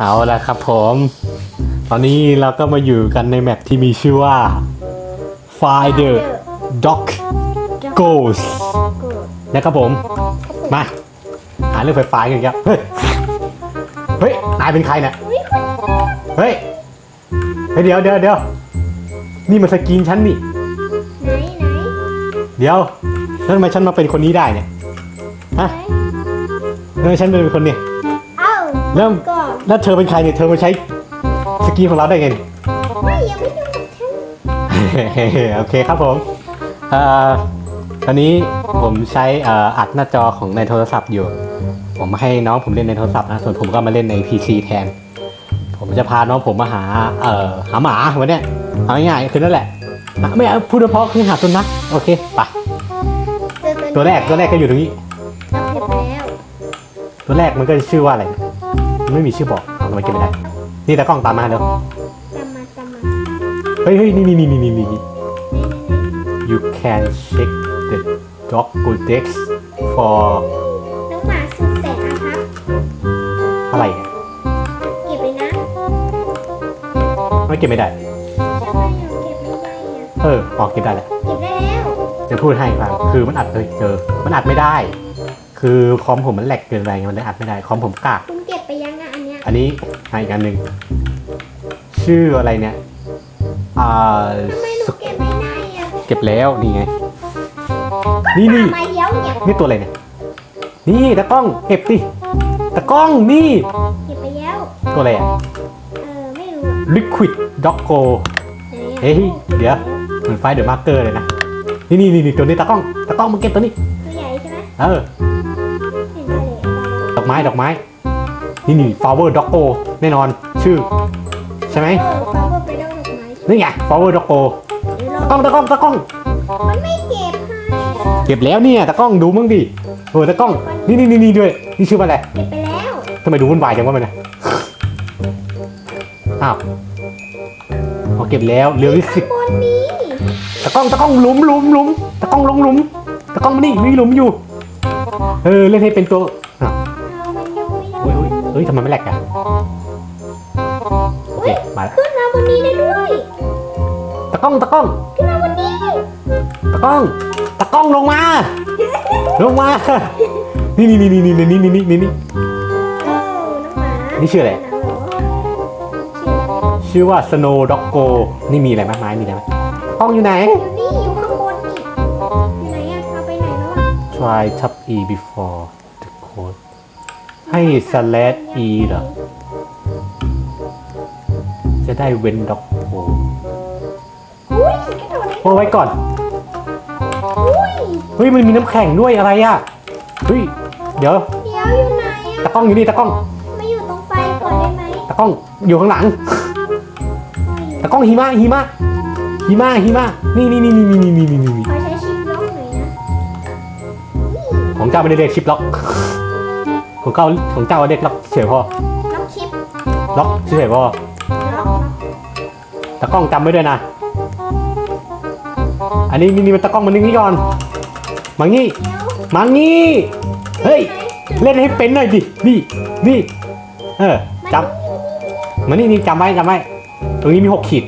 เอาละครับผม ตอนนี้เราก็มาอยู่กันในแมปที่มีชื่อว่า Find the Dog Ghost นะครับผม มา หาเรื่องไฟฟ้ากันครับ เฮ้ย เฮ้ย นายเป็นใครเนี่ย เฮ้ย เฮ้ย เดี๋ยวเดี๋ยวเดี๋ยวนี่มันสกรีนฉันนี่ ไหนไหนเดี๋ยว แล้วทำไมฉันมาเป็นคนนี้ได้เนี่ย ฮะไหนทำไมฉันเป็นคนเนี่ยเอ้าเริ่ม ก็ แล้วเธอเป็นใครเนี่ย เธอมาใช้สกรีนของเราได้ไงเนี่ยไม่ยังไม่ดูกับฉันโอเคครับผมเอ่อตอนนี้ผมใช้เอ่ออัดหน้าจอของในโทรศัพท์อยู่ ผมให้น้องผมเล่นในโทรศัพท์นะส่วนผมก็มาเล่นใน PC แทน ผมจะพาน้องผมมาหาเอ่อหาหมาวันเนี้ยเอาง่ายๆคือนั่นแหละอะไม่เอาพูดเพราะๆคือหาสุนัขโอเคไปเจอตัวแรกตัวแรกก็อยู่ตรงนี้ เราเก็บแล้ว ตัวแรกมันก็ชื่อว่าอะไรมัน ไม่มีชื่อบอกเอาทำไมเก็บไม่ได้ นี่ตากล้องตามมาเดี๋ยวจำมาจำมาเฮ้ยเฮ้ยนี่นี่นี่นี่นี่นี่ไหนไหนไหน you can check the dog codex for น้องหมาสุดแสนอาภัพอะไรเนี่ยเก็บเลยนะไม่เก็บไม่ได้ ทำไมหนูเก็บไม่ได้อะเออพอเก็บได้แล้วเก็บได้แล้วจะพูดให้ฟังคือมันอัดเลยเจอ มันอัดไม่ได้ คือคอมผมมันแหลกเกินไปไงมันเลยอัดไม่ได้ คอมผมกาก คุณเก็บไปยัง อะอันเนี้ยอันนี้ให้อีกอันหนึ่งชื่ออะไรเนี่ยอ่าทำไมหนูเก็บไม่ได้อะเก็บแล้วนี่ไง นี่นี่ทำไมเดี๋ยวเนี่ยนี่ตัวอะไรเนี่ยนี่ตะกล้องเก็บดิตะกล้องนี่เก็บไปแล้วตัวอะไรอะเออไม่รู้อะ liquid doggo ไหนอะเฮ้ยเดี๋ยว เหมือนไฟเดอะมาร์เกอร์เลยนะนี่นี่นี่ตัวนี้ตะกล้องตะกล้องมึงเก็บตัวนี้ตัวใหญ่ใช่ไหมเออเห็นได้เลยดอกไม้ดอกไม้ นี่นี่ flower doggo แน่นอนชื่อ ใช่ไหมเออเขาก็ไปเล่าดอกไม้นี่ไง flower doggo เดี๋ยวเราตะกล้องตะกล้องตะกล้อง มันไม่เก็บให้เก็บแล้วเนี่ยตะกล้องดูมึงดิเออตะกล้องนี่นี่นี่นี่ด้วยนี่ชื่อว่าอะไรเก็บไปแล้วทำไมดูวุ่นวายจังวะมันนะอ้าวเอาเก็บแล้วเหลืออีกสิบ บนนี้ตะกล้องตะกล้องหลุมหลุมหลุมตะกล้องลงหลุมตะกล้องมานี่มีหลุมอยู่ เออเล่นให้เป็นตัวอ้า ฮ้ยเฮ้ยเฮ้ยทำไมไม่แหลกอะโอเคมาแล้วขึ้นมาบนนี้ได้ด้วย ตะกล้องตะกล้อง ขึ้นมาบนนี้ ตะกล้อง ตะกล้องลงมา ลงมา นี่นี่นี่นี่นี่นี่นี่นี่นี่นี่เออน้องหมานี่นี่ชื่ออะไร ชื่อว่า Snow Doggo นี่มีอะไรมากมายมีอะไรไหมกล้องอยู่ไหน อยู่นี่อยู่ข้างบนนี่อยู่ไหนอะเอาไปไหนแล้วอะ try tab e before the code ให้ slash e เหรอ จะได้เว้น doggo อุ้ยกระโดดได้โอ้ไว้ก่อน อุ้ยเฮ้ยมันมีน้ำแข็งด้วยอะไรอะ เฮ้ย เดี๋ยว เดี๋ยวอยู่ไหนตะอะกล้องอยู่นี่ตะกล้อง มาอยู่ตรงไฟก่อนได้ไหมตะกล้องอยู่ข้างหลัง ตะกล้องหิมะหิมะหิมะหิมะนี่นี่นี่นี่นี่นี่นี่นี่ขอใช้ชิปล็อกหน่อยนะ ของเจ้าไม่ได้เรียกชิปล็อก ของเจ้าของเจ้าเรียกล็อกเฉยพอล็อกชิปล็อกเฉยพอล็อกตะกล้องจำไว้ด้วยนะ อันนี้นี่นี่มันตะกล้องมานึงนี่ก่อนมางี้เดี๋ยวมางี้เฮ้ยเล่นให้เป็นหน่อยดินี่นี่เออจำมานี่นี่จำไว้จำไว้ตรงนี้มีหกขีด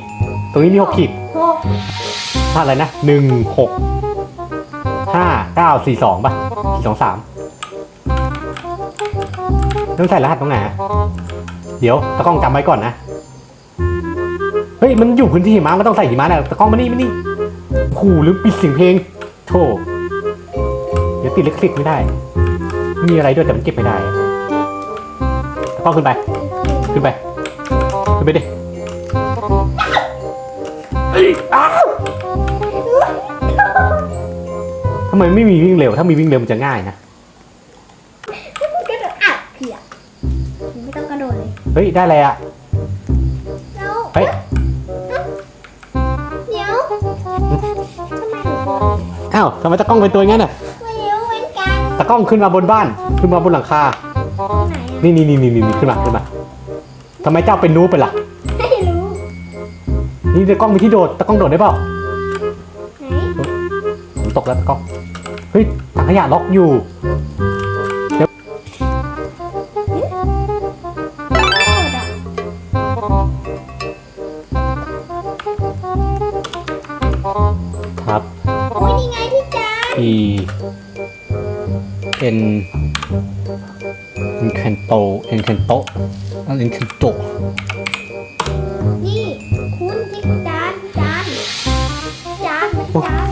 ตรงนี้มีหกขีดหกถ้าอะไรนะหนึ่งหกห้าเก้าสี่สองป่ะสี่สองสาม ต้องใส่รหัสตรงไหนอะเดี๋ยวตะกล้องจำไว้ก่อนนะ เฮ้ย มันอยู่พื้นที่หิมะมันต้องใส่หิมะนะตะกล้องมานี่มานี่ขู่หรือปิดเสียงเพลงโธ่เดี๋ยวติดลิขสิทธิ์ไม่ได้ มีอะไรด้วยแต่มันเก็บไม่ได้ตะกล้องขึ้นไป ขึ้นไป ขึ้นไปดิทำไมไม่มีวิ่งเร็ว ถ้ามีวิ่งเร็วมันจะง่ายนะ เลยเฮ้ย ได้อะไรอะแล้วเฮ้ยเดี๋ยวทำไมหนูบอกอ้าวทำไมตะกล้องเป็นตัวอย่างนั้นน่ะไม่รู้เหมือนกันตะกล้องขึ้นมาบนบ้าน ขึ้นมาบนหลังคา ไหนอะนี่นี่นี่นี่นี่ขึ้นมาขึ้นมาทำไมเจ้าเป็นนูบไปล่ะ ไม่รู้นี่ตะกล้องมีที่โดดตะกล้องโดดได้เปล่าไหนผมตกแล้วตะกล้อง เฮ้ยถังขยะล็อกอยู่ E N Encanto Encanto อัน Encanto นี่คุณที่จานจานจานไม่จาน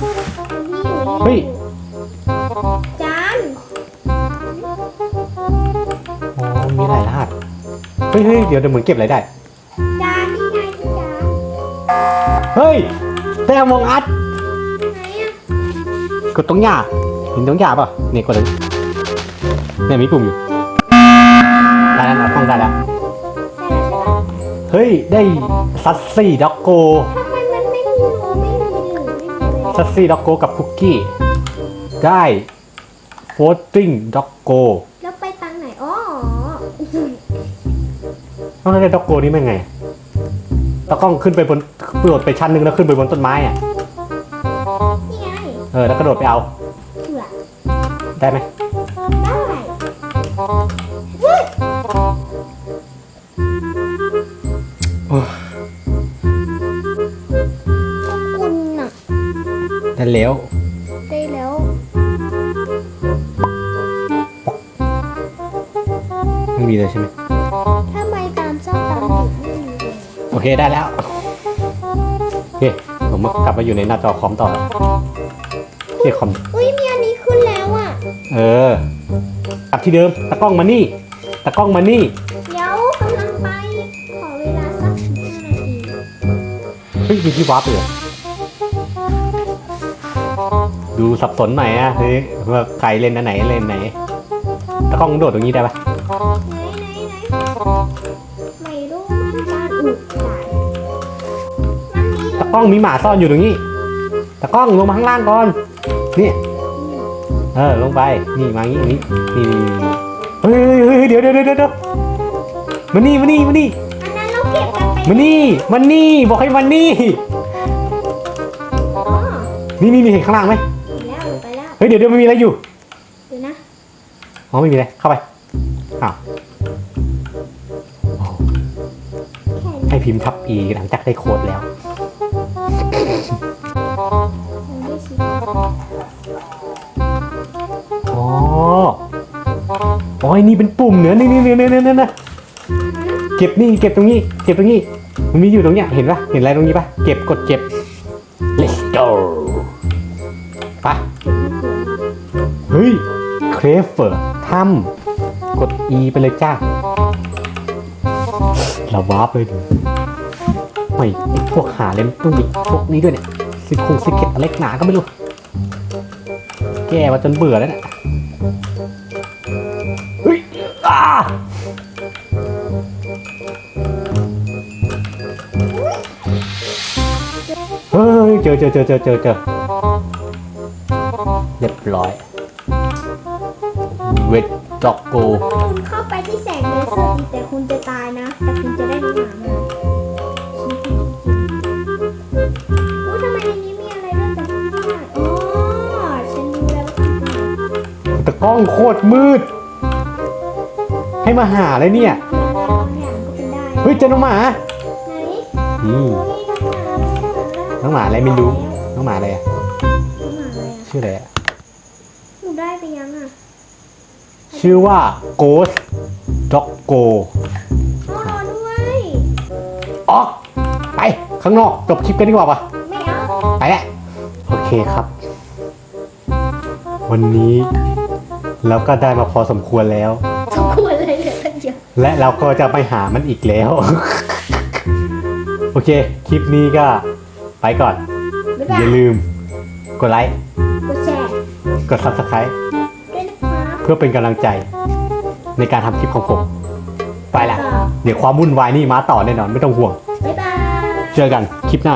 นี่อยู่เฮ้ยจานอ๋อมีหลายรหัสเฮ้ยเฮ้ยเดี๋ยวเดี๋ยวเหมือนเก็บอะไรได้จานนี่ไงที่จานเฮ้ยได้มองอัดไหนอะ กดตรงหญ้าเห็นตรงหญ้าป่ะเนี่ยกดเลยเนี่ยมีปุ่มอยู่ได้แล้วนะต้องได้แล้วเฮ้ยได้ซัสซี่ด็อกโกทำไมมันไม่มีโลไม่มีหรือไม่มีเลยซัสซี่ด็อกโกกับคุกกี้ได้โฟตติ้งด็อกโกแล้วไปตังไหนอ๋อต้องได้ด็อกโกนี่เป็นไงตะกล้องขึ้นไปบนกระโดดไปชั้นหนึ่งแล้วขึ้นไปบนต้นไม้อะนี่ไง เออแล้วกระโดดไปเอา เผื่อได้ไหมได้เฮ้ยโอ้คุณน่ะได้แล้วได้แล้วไม่มีเลยใช่ไหมถ้าไม่ตามชอบตามผิดไม่มีเลยโอเคได้แล้วโอเคผมกลับมาอยู่ในหน้าจอคอมต่อ แล้วเรียกคอม อุ้ยมีอันนี้ขึ้นแล้วอะ เออ กลับที่เดิม ตะกล้องมานี่ ตะกล้องมานี่ เดี๋ยวกำลังไป ขอเวลาสักห้านาทีเฮ้ยมีที่วาร์ปเลยเหรอดูสับสนหน่อยอะเฮ้ยว่าใครเล่นอันไหนเล่นไหน ตะกล้องโดดตรงนี้ได้ปะไหนไหนไหนไม่รู้มันจานอุดได้มันมีตะกล้องมีหมาซ่อนอยู่ตรงนี้ ตะกล้องลงมาข้างล่างก่อน นี่เออลงไปนี่มางี้นี่นี่นี่นี่เฮ้ยเฮ้ยเฮ้ยเดี๋ยวเดี๋ยวเดี๋ยวเดี๋ยวมานี่มานี่มานี่อันนั้นเราเก็บกันไปมานี่มานี่บอกให้มานี่อ๋อนี่นี่นี่เห็นข้างล่างไหมเห็นแล้วไปแล้วเฮ้ยเดี๋ยวเดี๋ยวไม่มีอะไรอยู่เดี๋ยวนะอ๋อไม่มีอะไรเข้าไปอ้าวแค่นี้ให้พิมพ์ทับอีหลังจากได้โค้ดแล้วยั ไอ้นี่เป็นปุ่มเหนือนี่นี่นี่นี่นี่นี่เก็บนี่เก็บตรงนี้ เก็บตรงนี้ มันมีอยู่ตรงเนี้ยเห็นปะเห็นอะไรตรงนี้ปะเก็บกดเก็บ let's go ไปเฮ้ยเครฟเฟอร์ทำกด E ไปเลยจ้าเราวาร์ปเลยดิไม่พวกหาเล่มต้องมีพวกนี้ด้วยเนี่ยซิคงซิกเก็ตอะไรหนาก็ไม่รู้ แก้มาจนเบื่อแล้วเนี่ย เฮ้ยเจอเจอเจอเจอเจอเจอเรียบร้อยเวทด็อกโกคุณเข้าไปที่แสงเลเซอร์ดีแต่คุณจะตายนะ แต่คุณจะได้น้ำหมามาโอ้ทำไมในนี้มีอะไรด้วยแต่ไม่ได้อ๋อฉันรู้แล้วว่าคุณเป็นตะกล้องโคตรมืด ให้มาหาเลยเนี่ยบางอย่างก็เป็นได้เฮ้ยเจอน้องหมาไหนนี่เฮ้ยน้องหมาน้องหมาอะไรไม่รู้น้องหมาอะไรอะน้องหมาอะไรอะชื่ออะไรอะหนูได้ไปยังอะชื่อว่า Ghost Doggo อ๋อด้วยออกไปข้างนอกจบคลิปกันดีกว่าปะไม่เอาไปแล้วโอเคครับ วันนี้เราก็ได้มาพอสมควรแล้ว และเราก็จะไปหามันอีกแล้ว โอเค คลิปนี้ก็ไปก่อน บ๊ายบาอยย่าลืม กดไลค์ กดแชร์กด subscribe ด้วยนะครับเพื่อเป็นกำลังใจในการทำคลิปของผม ไปละ เดี๋ยวความวุ่นวายนี่มาต่อแน่นอนไม่ต้องห่วง บ๊ายบาย เจอกันคลิปหน้า